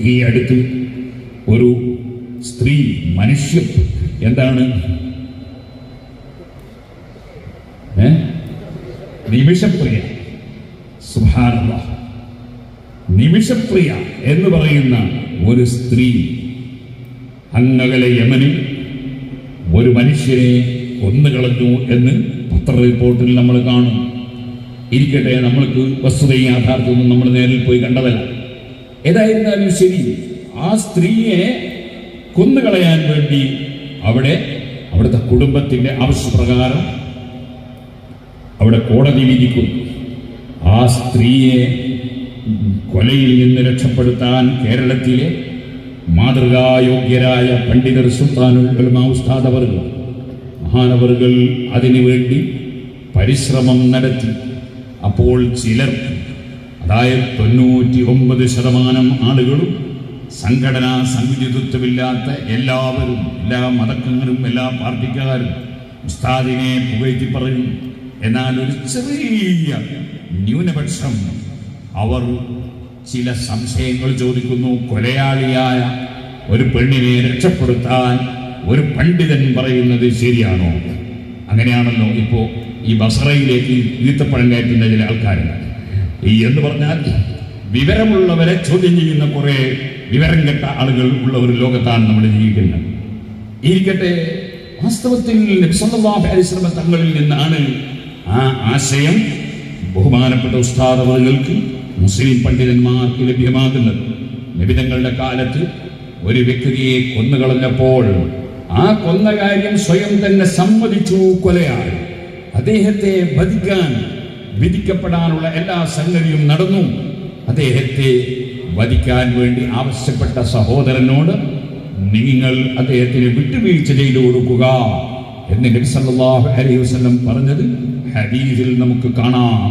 ഈ അടുത്ത് ഒരു സ്ത്രീ മനുഷ്യ എന്താണ്? നിമിഷപ്രിയ. സുഭാനുള്ള നിമിഷപ്രിയ എന്ന് പറയുന്ന ഒരു സ്ത്രീ അങ്ങകലെ യമനിൽ ഒരു മനുഷ്യനെ കൊന്നുകളഞ്ഞു എന്ന് പത്ര റിപ്പോർട്ടിൽ നമ്മൾ കാണും. ഇരിക്കട്ടെ നമ്മൾക്ക് വസ്തുതയും യാഥാർത്ഥ്യമൊന്നും നമ്മൾ നേരിൽ പോയി കണ്ടതല്ല. ഏതായിരുന്നാലും ശരി ആ സ്ത്രീയെ കൊന്നുകളയാൻ വേണ്ടി അവിടെ അവിടുത്തെ കുടുംബത്തിന്റെ ആവശ്യപ്രകാരം അവിടെ കോടതി വിധിക്കും ആ സ്ത്രീയെ കൊലയിൽ നിന്ന് രക്ഷപ്പെടുത്താൻ കേരളത്തിലെ മാതൃകായോഗ്യരായ പണ്ഡിതർ ഉസ്താദ് അവർകൾ മഹാനവറുകൾ അതിനുവേണ്ടി പരിശ്രമം നടത്തി. അപ്പോൾ ചിലർ അതായത് തൊണ്ണൂറ്റി ഒമ്പത് ശതമാനം ആളുകളും സംഘടനാ സംഘടിതത്വമില്ലാത്ത എല്ലാവരും എല്ലാ മതക്കങ്ങളും എല്ലാ പാർട്ടിക്കാരും ഉസ്താദിനെ പുകഴ്ത്തി പറയും. എന്നാൽ ഒരു ചെറിയ ന്യൂനപക്ഷം അവർ ചില സംശയങ്ങൾ ചോദിക്കുന്നു. കൊലയാളിയായ ഒരു പെണ്ണിനെ രക്ഷപ്പെടുത്താൻ ഒരു പണ്ഡിതൻ പറയുന്നത് ശരിയാണോ? അങ്ങനെയാണല്ലോ ഇപ്പോ ഈ ബസറയിലേക്ക് ഈത്തപ്പഴം കയറ്റുന്ന ചില ആൾക്കാരുണ്ട്. എന്ന് പറഞ്ഞാൽ വിവരമുള്ളവരെ ചോദ്യം ചെയ്യുന്ന കുറെ വിവരം കെട്ട ആളുകൾ ഉള്ള ഒരു ലോകത്താണ് നമ്മൾ ജീവിക്കുന്നത്. ഇരിക്കട്ടെ വാസ്തവത്തിൽ പരിശ്രമ തങ്ങളിൽ നിന്നാണ് ആ ആശയം ബഹുമാനപ്പെട്ട ഉസ്താദങ്ങൾക്ക് മുസ്ലിം പണ്ഡിതന്മാർക്ക് ലഭ്യമാകുന്നത്. നിബിതങ്ങളുടെ കാലത്ത് ഒരു വ്യക്തിയെ കൊന്നുകളഞ്ഞപ്പോൾ ആ കൊന്ന കാര്യം സ്വയം തന്നെ സമ്മതിച്ചു കൊലയാണ് അദ്ദേഹത്തെ വധിക്കാൻ വിധിക്കപ്പെടാനുള്ള എല്ലാ സംഗതിയും നടന്നു. അദ്ദേഹത്തെ വധിക്കാൻ വേണ്ടി ആവശ്യപ്പെട്ട സഹോദരനോട് നിങ്ങൾ അദ്ദേഹത്തിന് വിട്ടുവീഴ്ച ചെയ്തു കൊടുക്കുക എന്ന് നബി സല്ലല്ലാഹു അലൈഹി വസല്ലം പറഞ്ഞത് ഹദീസിൽ നമുക്ക് കാണാം.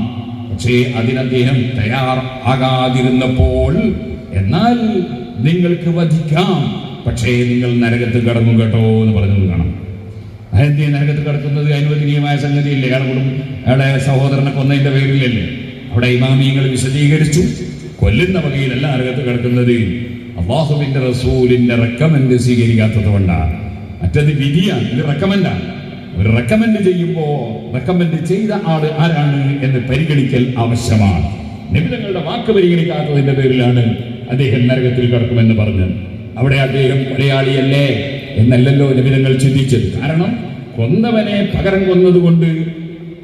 പക്ഷേ അതിന് അദ്ദേഹം തയ്യാർ ആകാതിരുന്നപ്പോൾ എന്നാൽ നിങ്ങൾക്ക് വധിക്കാം. പക്ഷേ നിങ്ങൾ നരകത്ത് കടന്നു കേട്ടോ എന്ന് പറഞ്ഞത് കാണാം. അതെന്തിനാ നരകത്ത് കിടക്കുന്നത് അനുവദനീയമായ സംഗതിയില്ലേ? അയാൾ കുടുംബം അയാളെ സഹോദരനെ കൊന്നതിന്റെ പേരിലല്ലേ? അവിടെ ഇമാമിയങ്ങൾ വിശദീകരിച്ചു. കൊല്ലുന്ന വകയിലല്ല നരകത്ത് കിടക്കുന്നത്. അള്ളാഹുവിന്റെ റസൂലിന്റെ റെക്കമെൻഡ് സ്വീകരിക്കാത്തത് കൊണ്ടാണ്. മറ്റത് വിധിയാണ്. ഇത് റെക്കമെൻഡാണ്. ഒരു റെക്കമെൻഡ് ചെയ്യുമ്പോൾ റെക്കമെൻഡ് ചെയ്ത ആൾ ആരാണ് എന്ന് പരിഗണിക്കൽ ആവശ്യമാണ്. നിബിധങ്ങളുടെ വാക്ക് പരിഗണിക്കാത്തതിന്റെ പേരിലാണ് അദ്ദേഹം നരകത്തിൽ കിടക്കുമെന്ന് പറഞ്ഞത്. അവിടെ അദ്ദേഹം കൊലയാളിയല്ലേ എന്നല്ലല്ലോ ലഭിതങ്ങൾ ചിന്തിച്ചത്. കാരണം കൊന്നവനെ പകരം കൊന്നതുകൊണ്ട്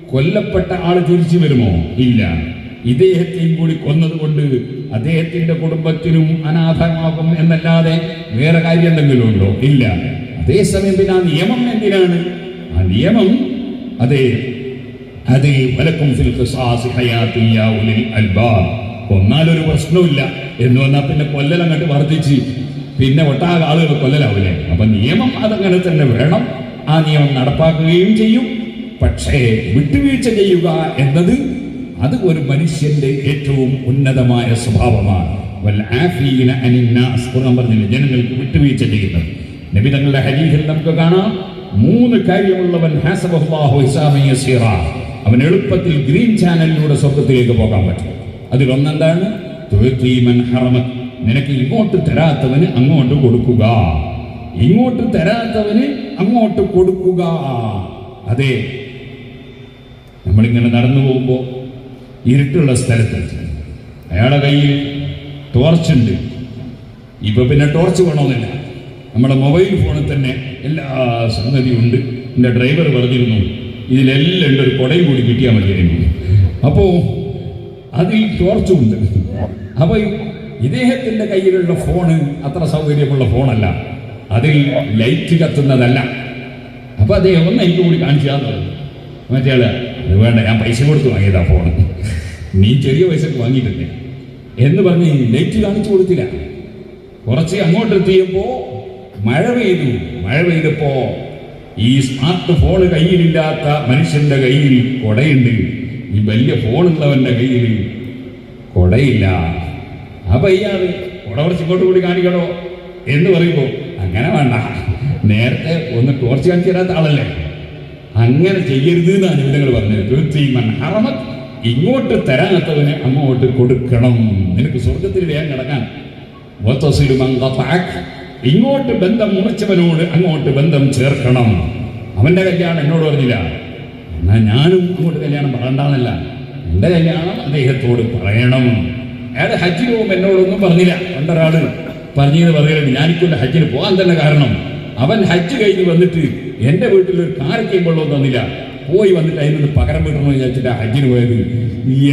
കൊല്ലപ്പെട്ട ആൾ തിരിച്ചു വരുമോ? ഇല്ല. ഇദ്ദേഹത്തെയും കൂടി കൊന്നതുകൊണ്ട് അദ്ദേഹത്തിന്റെ കുടുംബത്തിനും അനാഥമാകും എന്നല്ലാതെ വേറെ കാര്യം എന്തെങ്കിലും ഉണ്ടോ? ഇല്ല. അതേസമയം പിന്നെ ആ നിയമം എന്തിനാണ്? ആ നിയമം അതെ അത് വലക്കും കൊന്നാലൊരു പ്രശ്നമില്ല എന്ന് വന്നാൽ പിന്നെ കൊല്ലൽ അങ്ങോട്ട് വർദ്ധിച്ച് പിന്നെ ഒട്ടാകെ ആളുകൾ കൊല്ലലാവില്ലേ? അപ്പൊ നിയമം അതങ്ങനെ തന്നെ വേണം ആ നിയമം നടപ്പാക്കുകയും ചെയ്യും. പക്ഷേ വിട്ടുവീഴ്ച ചെയ്യുക എന്നത് അത് ഒരു മനുഷ്യന്റെ ഏറ്റവും ഉന്നതമായ സ്വഭാവമാണ്. ഖുർആൻ ജനങ്ങൾക്ക് വിട്ടുവീഴ്ച ചെയ്യുന്നത്. നബി തങ്ങളുടെ ഹദീസിൽ നമുക്ക് കാണാം. മൂന്ന് കാര്യമുള്ളവൻ അവൻ എളുപ്പത്തിൽ ഗ്രീൻ ചാനലിലൂടെ സ്വർഗത്തിലേക്ക് പോകാൻ പറ്റും. അതിലൊന്നെന്താണ്? തുഅ്തി മൻ ഹറമത്. നിനക്ക് ഇങ്ങോട്ട് തരാത്തവന് അങ്ങോട്ട് കൊടുക്കുക. ഇങ്ങോട്ട് തരാത്തവന് അങ്ങോട്ട് കൊടുക്കുക. അതെ നമ്മളിങ്ങനെ നടന്നു പോകുമ്പോൾ ഇരുട്ടുള്ള സ്ഥലത്ത് അയാളെ കയ്യിൽ ടോർച്ചുണ്ട്. ഇപ്പൊ പിന്നെ ടോർച്ച് വേണമെന്നില്ല നമ്മുടെ മൊബൈൽ ഫോണിൽ തന്നെ എല്ലാ സംഗതിയും ഉണ്ട്. എന്റെ ഡ്രൈവർ പറഞ്ഞിരുന്നു ഇതിലെല്ലാം ഉണ്ട് ഒരു കുടയും കൂടി കിട്ടിയാൽ മതിയായിരുന്നു. അപ്പോൾ അതിൽ ടോർച്ചും ഉണ്ട് അപ്പോൾ ഇദ്ദേഹത്തിന്റെ കയ്യിലുള്ള ഫോണ് അത്ര സൗകര്യമുള്ള ഫോണല്ല. അതിൽ ലൈറ്റ് കത്തുന്നതല്ല. അപ്പോൾ അദ്ദേഹം ഒന്ന് എനിക്ക് കൂടി കാണിച്ചു തന്നത് മറ്റേ അത് വേണ്ട ഞാൻ പൈസ കൊടുത്ത് വാങ്ങിയതാ ഫോൺ നീ ചെറിയ പൈസക്ക് വാങ്ങിയിട്ടില്ലേ? എന്ന് പറഞ്ഞ് ലൈറ്റ് കാണിച്ചു കൊടുത്തില്ല. കുറച്ച് അങ്ങോട്ട് എത്തിയപ്പോ മഴ പെയ്തു. മഴ പെയ്തപ്പോ ഈ സ്മാർട്ട് ഫോൺ കയ്യിലില്ലാത്ത മനുഷ്യന്റെ കയ്യിൽ കൊടയുണ്ട്. ഈ വലിയ ഫോണുള്ളവന്റെ കയ്യിൽ കൊടയില്ല. ഇയാൾ കൊട കുറച്ച് ഇങ്ങോട്ട് കൂടി കാണിക്കണോ എന്ന് പറയുമ്പോ അങ്ങനെ വേണ്ട. നേരത്തെ ഒന്ന് ടോർച്ച് കാണിച്ചു തരാത്ത ആളല്ലേ? അങ്ങനെ ചെയ്യരുത് എന്നാണ് ഇവിടങ്ങൾ പറഞ്ഞത് ഇങ്ങോട്ട് തരാത്തവന് അങ്ങോട്ട് കൊടുക്കണം. നിനക്ക് സ്വർഗത്തിൽ വേഗം കിടക്കാൻ. ഇങ്ങോട്ട് ബന്ധം മുറിച്ചവനോട് അങ്ങോട്ട് ബന്ധം ചേർക്കണം. അവന്റെ കല്യാണം എന്നോട് പറഞ്ഞില്ല. എന്നാ ഞാനും അങ്ങോട്ട് കല്യാണം പറയണ്ടെന്നല്ല. എന്റെ കല്യാണം അദ്ദേഹത്തോട് പറയണം. അയാൾ ഹജ്ജിന് പോകുമ്പോൾ എന്നോടൊന്നും പറഞ്ഞില്ല. പണ്ടൊരാൾ പറഞ്ഞത് പറയുന്നത് ഞാനിക്കൊണ്ട് ഹജ്ജിന് പോകാൻ തന്നെ കാരണം അവൻ ഹജ്ജ് കഴിഞ്ഞ് വന്നിട്ട് എന്റെ വീട്ടിൽ ഒരു കാരക്കയും വെള്ളവും തന്നില്ല. പോയി വന്നിട്ട് അതിൽ നിന്ന് പകരം വിടണമെന്ന് വിചാരിച്ചിട്ട് ഹജ്ജിന് പോയത്.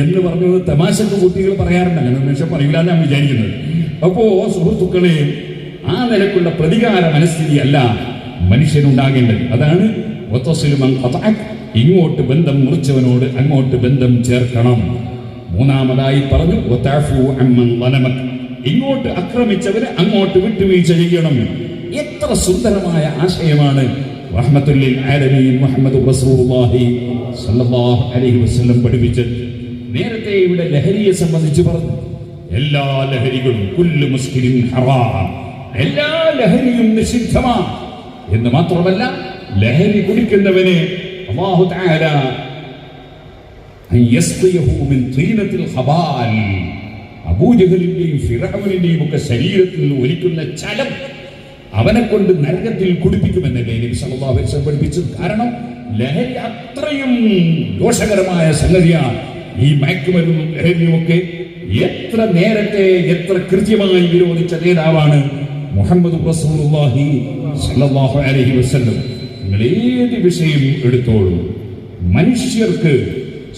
എന്ന് പറഞ്ഞത് തമാശക്ക് കുട്ടികൾ പറയാറുണ്ട്. അങ്ങനെ മനുഷ്യൻ പറയില്ല എന്നാണ് വിചാരിക്കുന്നത്. അപ്പോ സുഹൃത്തുക്കളെ ആ നിലക്കുള്ള പ്രതികാര മനസ്ഥിതി അല്ല മനുഷ്യനുണ്ടാകേണ്ടത്. അതാണ് ഇങ്ങോട്ട് ബന്ധം മുറിച്ചവനോട് അങ്ങോട്ട് ബന്ധം ചേർക്കണം. മൂന്നാമതായി പറഞ്ഞു. ഇങ്ങോട്ട് ആക്രമിച്ചവരെ അങ്ങോട്ട് വിട്ടുവീഴ്ച ചെയ്യണം. എത്ര സുന്ദരമായ ആശയമാണ്. റഹ്മത്തുല്ലിൽ ആലമീൻ റസൂലുള്ളാഹി അലൈഹി വസല്ലം പഠിപ്പിച്ചത് നേരത്തെ ഇവിടെ ലഹരിയെ സംബന്ധിച്ച് പറഞ്ഞു. എല്ലാ ലഹരികളും ഹറാം. എല്ലാ ലഹരിയും നിഷിദ്ധമാണ്. എന്ന് മാത്രമല്ല ലഹരി കുടിക്കുന്നവനെ തആല അബൂജഹലിന്റെയും ഫിറഔനിന്റെയും ഒക്കെ ശരീരത്തിൽ ഒലിക്കുന്ന ചലം അവനെ കൊണ്ട് നരകത്തിൽ കുടിപ്പിക്കുമെന്നല്ലേ നബി സല്ലല്ലാഹു അലൈഹി വസല്ലം പഠിപ്പിച്ചത് കാരണം ലഹരി അത്രയും ദോഷകരമായ സംഗതിയാണ്. ഈ മയക്കുമരുന്നും ലഹരിയും ഒക്കെ എത്ര നേരത്തെ എത്ര കൃത്യമായി വിരോധിച്ച നേതാവാണ് മുഹമ്മദ് റസൂലുള്ളാഹി സല്ലല്ലാഹു അലൈഹി വസല്ലം. നിങ്ങൾ ഏത് വിഷയം എടുത്തോളൂ മനുഷ്യർക്ക്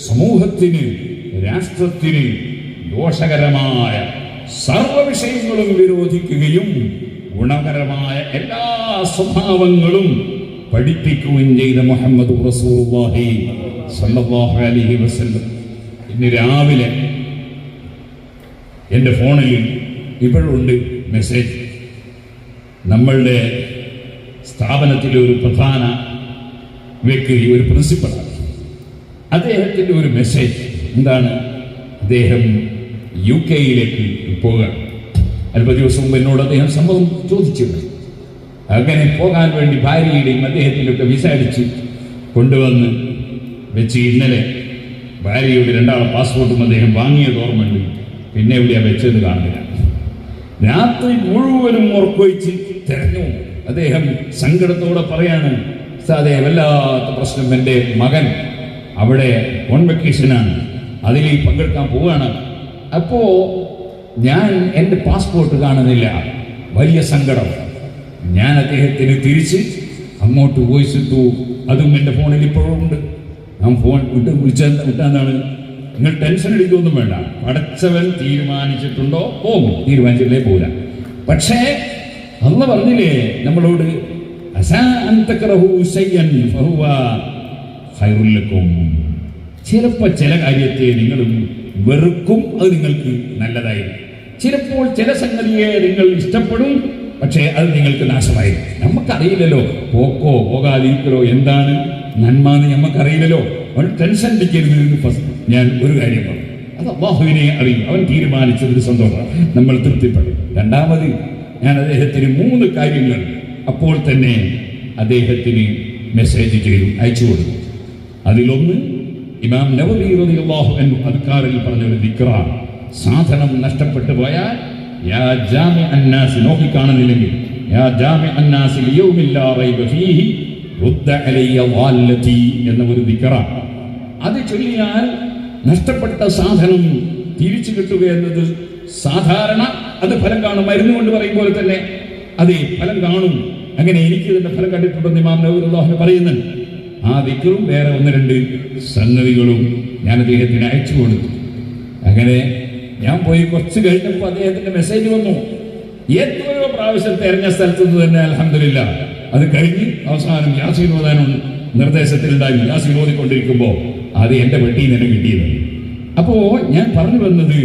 സമൂഹത്തിന് രാഷ്ട്രത്തിന് ദോഷകരമായ സർവ വിഷയങ്ങളും വിരോധിക്കുകയും ഗുണകരമായ എല്ലാ സ്വഭാവങ്ങളും പഠിപ്പിക്കുകയും ചെയ്ത മുഹമ്മദ് അലൈഹി വസല്ലം. ഇന്ന് രാവിലെ എന്റെ ഫോണിൽ ഇപ്പോഴുണ്ട് മെസ്സേജ്. നമ്മളുടെ സ്ഥാപനത്തിലെ ഒരു പ്രധാന വ്യക്തി ഒരു പ്രിൻസിപ്പളാണ്. അദ്ദേഹത്തിന്റെ ഒരു മെസ്സേജ് എന്താണ്? അദ്ദേഹം യു കെയിലേക്ക് പോവുകയാണ് അല്പ ദിവസം മുമ്പ് എന്നോട് അദ്ദേഹം സമ്മതം ചോദിച്ചിരുന്നു. അങ്ങനെ പോകാൻ വേണ്ടി ഭാര്യയുടെയും വിസ അടിച്ച് കൊണ്ടുവന്ന് വെച്ച് ഇന്നലെ ഭാര്യയുടെ രണ്ടാളെ പാസ്പോർട്ടും അദ്ദേഹം വാങ്ങിയത് ഓർമ്മയുണ്ട്. പിന്നെ എവിടെയാ വെച്ചത് കാണുന്നില്ല. രാത്രി മുഴുവനും ഉറക്കൊഴിച്ച് തിരഞ്ഞു. അദ്ദേഹം സങ്കടത്തോടെ പറയാണ് സാധേ വല്ലാത്ത പ്രശ്നം. എന്റെ മകൻ അവിടെ ഓൺ വെക്കേഷനാണ് അതിൽ പങ്കെടുക്കാൻ പോവുകയാണ്. അപ്പോ ഞാൻ എന്റെ പാസ്പോർട്ട് കാണുന്നില്ല. വലിയ സങ്കടം. ഞാൻ അദ്ദേഹത്തിന് തിരിച്ച് അങ്ങോട്ട് വോയിസ് ഇട്ടു. അതും എന്റെ ഫോണിൽ ഇപ്പോഴും ഉണ്ട്. ഞാൻ ഫോൺ വിട്ട് വിളിച്ചാൽ വിട്ടാന്നാണ്. നിങ്ങൾ ടെൻഷൻ അടിക്കൊന്നും വേണ്ട. പടച്ചവൻ തീരുമാനിച്ചിട്ടുണ്ടോ? പോകും തീരുമാനിച്ചിട്ടേ പോകില്ല പക്ഷേ അന്ന് പറഞ്ഞില്ലേ നമ്മളോട് അസാ ഫഹുവ ഖൈറുൽ ലക്കും ചിലപ്പോൾ ചില കാര്യത്തെ നിങ്ങൾ വെറുക്കും അത് നിങ്ങൾക്ക് നല്ലതായിരിക്കും. ചിലപ്പോൾ ചില സംഗതിയെ നിങ്ങൾ ഇഷ്ടപ്പെടും പക്ഷേ അത് നിങ്ങൾക്ക് നാശമായി നമുക്കറിയില്ലല്ലോ പോക്കോ പോകാതിരിക്കലോ എന്താണ്? നന്മ എന്ന് നമുക്കറിയില്ലല്ലോ. അവൻ ടെൻഷൻ അടിക്കരുത് ഞാൻ ഒരു കാര്യം പറഞ്ഞു. അത് അള്ളാഹുവിനെ അറിയും അവൻ തീരുമാനിച്ചതിന് സന്തോഷം. നമ്മൾ തൃപ്തിപ്പെടും. രണ്ടാമത് ഞാൻ അദ്ദേഹത്തിന് മൂന്ന് കാര്യങ്ങൾ. അപ്പോൾ തന്നെ അദ്ദേഹത്തിന് മെസ്സേജ് ചെയ്തു അയച്ചു കൊടുത്തു. അതിലൊന്ന് ഇമാം നവവി റളിയല്ലാഹു അൻഹു അദ്കാറിൽ പറഞ്ഞ ഒരു ദിക്റാണ്. സാധനം നഷ്ടപ്പെട്ടു പോയാൽ യാ ജാമി അന്നാസ് നോക്കിക്കാണുന്നില്ലെങ്കിൽ യാ ജാമി അന്നാസ് ലാ റൈബ ഫീഹി റുദ്ദ അലയ്യ വാല്ലതി എന്ന ഒരു ദിക്റാണ്. അത് ചൊല്ലിയാൽ നഷ്ടപ്പെട്ട സാധനം തിരിച്ചു കിട്ടുക എന്നത് സാധാരണ അത് ഫലം കാണും. മരുന്ന് കൊണ്ട് പറയും പോലെ തന്നെ. അതെ ഫലം കാണും. അങ്ങനെ എനിക്ക് ഇതിന്റെ ഫലം കണ്ടിട്ടുണ്ടെന്ന് ഇമാം നബുല്ലാഹു പറയുന്നുണ്ട്. ആ ദിക്കറും വേറെ ഒന്ന് രണ്ട് സംഗതികളും ഞാൻ അദ്ദേഹത്തിന് അയച്ചു കൊടുത്തു. അങ്ങനെ ഞാൻ പോയി കുറച്ച് കഴിഞ്ഞപ്പോൾ അദ്ദേഹത്തിന്റെ മെസ്സേജ് വന്നു. എത്രയോ പ്രാവശ്യം തെരഞ്ഞ സ്ഥലത്ത് നിന്ന് തന്നെ അലഹമില്ല അത് കഴിഞ്ഞ് അവസാനം യാസീൻ ഓതാനും നിർദ്ദേശത്തിലുണ്ടായി യാസീൻ ഓതിക്കൊണ്ടിരിക്കുമ്പോൾ അത് എന്റെ വെട്ടിയിൽ നിന്ന് കിട്ടിയത്. അപ്പോ ഞാൻ പറഞ്ഞു വന്നത്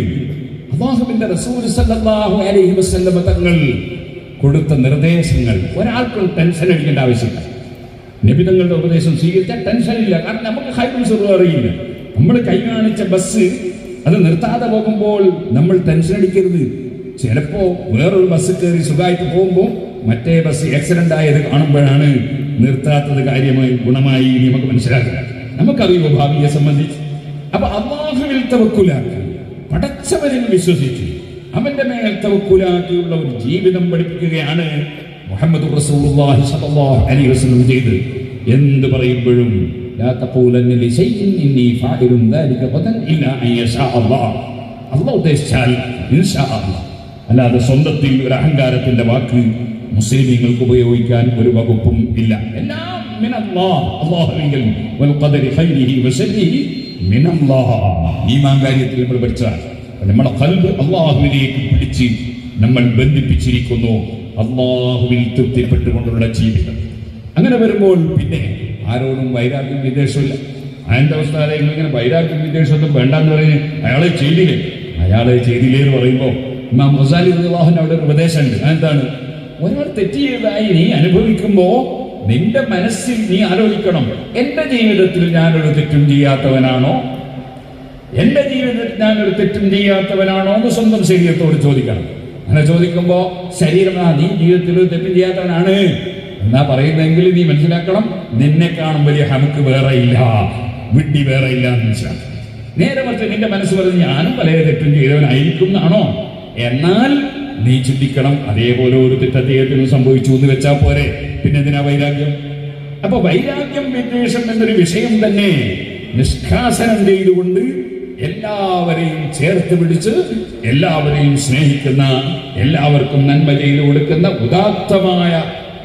അള്ളാഹുവിന്റെ റസൂൽ സല്ലല്ലാഹു അലൈഹി തങ്ങൾ കൊടുത്ത നിർദ്ദേശങ്ങൾ ഒരാൾക്കും ടെൻഷൻ അടിക്കേണ്ട ആവശ്യമില്ല. നബിതങ്ങളുടെ ഉപദേശം സ്വീകരിച്ചാൽ ടെൻഷൻ ഇല്ല. കാരണം നമുക്ക് ഹൈബിൾ സുഖം അറിയില്ല. നമ്മൾ കൈ കാണിച്ച ബസ് അത് നിർത്താതെ പോകുമ്പോൾ നമ്മൾ ടെൻഷൻ അടിക്കരുത്. ചിലപ്പോ വേറൊരു ബസ് കയറി സുഖമായിട്ട് പോകുമ്പോൾ മറ്റേ ബസ് ആക്സിഡന്റ് ആയത് കാണുമ്പോഴാണ് നിർത്താത്തത് കാര്യമായി ഗുണമായി നമുക്ക് മനസ്സിലാക്കുക നമുക്കറിയുമോ ഭാവിയെ സംബന്ധിച്ച്? അപ്പൊ അള്ളാഹുവിൽ തവക്കുലാക്കി പടച്ചവരിൽ വിശ്വസിച്ചു അവന്റെ മേൽ തവക്കുലാക്കിയുള്ള ഒരു ജീവിതം പഠിപ്പിക്കുകയാണ് മുഹമ്മദ് റസൂലുള്ളാഹി അലൈഹി വസല്ലം ചെയ്ത് എന്ത് പറയുമ്പോഴും ലാ ഇന്നി ഫാഇലുൻ ദാലിക ഇല്ലാ അൻ യശാ അല്ലാഹ്. അല്ലാഹ് അല്ലാതെ സ്വന്തത്തിൽ ഒരു അഹങ്കാരത്തിന്റെ വാക്ക് മുസ്ലിമീങ്ങൾക്ക് ഉപയോഗിക്കാൻ ഒരു വകുപ്പും ഇല്ല. എല്ലാം മിനല്ലാഹ്. ഈമാൻ നമ്മൾ പഠിച്ചാൽ നമ്മുടെ കൽബ് അള്ളാഹുവിലേക്ക് പിടിച്ച് നമ്മൾ ബന്ധിപ്പിച്ചിരിക്കുന്നു. അള്ളാഹുവിൽ തൃപ്തിപ്പെട്ടുകൊണ്ടുള്ള ജീവിതം. അങ്ങനെ വരുമ്പോൾ പിന്നെ ആരോടും വൈരാഗ്യം വിദേശമില്ല അതിന്റെ അവസ്ഥ ആരെങ്കിലും ഇങ്ങനെ വൈരാഗ്യം വിദേശമൊന്നും വേണ്ടെന്ന് പറഞ്ഞ് അയാളെ ചെയ്തില്ലേ? അയാളെ ചെയ്തില്ലേ എന്ന് പറയുമ്പോൾ ഇമാം റസാലി വിവാഹൻ അവിടെ ഒരു ഉപദേശമുണ്ട്. എന്താണ് ഒരാൾ തെറ്റ് ചെയ്തതായി നീ അനുഭവിക്കുമ്പോൾ നിന്റെ മനസ്സിൽ നീ ആലോചിക്കണം. എന്റെ ജീവിതത്തിൽ ഞാനൊരു തെറ്റും ചെയ്യാത്തവനാണോ? എന്റെ ജീവിതത്തിൽ ഞാനൊരു തെറ്റും ചെയ്യാത്തവനാണോ എന്ന് സ്വന്തം ശരീരത്തോട് ചോദിക്കണം. അങ്ങനെ ചോദിക്കുമ്പോ ശരീരം ആ നീ ജീവിതത്തിൽ തെറ്റും ചെയ്യാത്തവനാണ് എന്നാ പറയുന്നെങ്കിൽ നീ മനസ്സിലാക്കണം നിന്നെ കാണും വലിയ ഹമുക്ക് വേറെ ഇല്ല വിഡ്ഢി വേറെ ഇല്ല എന്ന് മനസ്സിലാക്കണം. നേരെ മറിച്ച് നിന്റെ മനസ്സ് പറഞ്ഞ് ഞാനും പല തെറ്റും ചെയ്തവനായിരിക്കും എന്നാണോ? എന്നാൽ നീ ചിന്തിക്കണം അതേപോലെ ഒരു തെറ്റ് അദ്ദേഹത്തിന് സംഭവിച്ചു എന്ന് വെച്ചാൽ പോരെ. പിന്നെ എന്തിനാ വൈരാഗ്യം? അപ്പൊ വൈരാഗ്യം വിദ്വേഷം എന്നൊരു വിഷയം തന്നെ നിഷ്കാസനം ചെയ്തുകൊണ്ട് എല്ലാവരെയും ചേർത്ത് പിടിച്ച് എല്ലാവരെയും സ്നേഹിക്കുന്ന എല്ലാവർക്കും നന്മ ചെയ്തു കൊടുക്കുന്ന ഉദാത്തമായ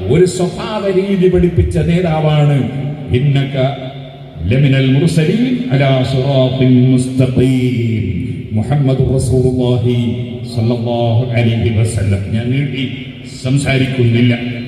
ഒരു സ്വഭാവ രീതി പഠിപ്പിച്ച നേതാവാണ് ലമിനൽ മുർസലീൻ അലാ മുസ്തഖീം മുഹമ്മദ് റസൂലുള്ളാഹി അലൈഹി വസല്ലം. ഞാൻ നീട്ടി സംസാരിക്കുന്നില്ല.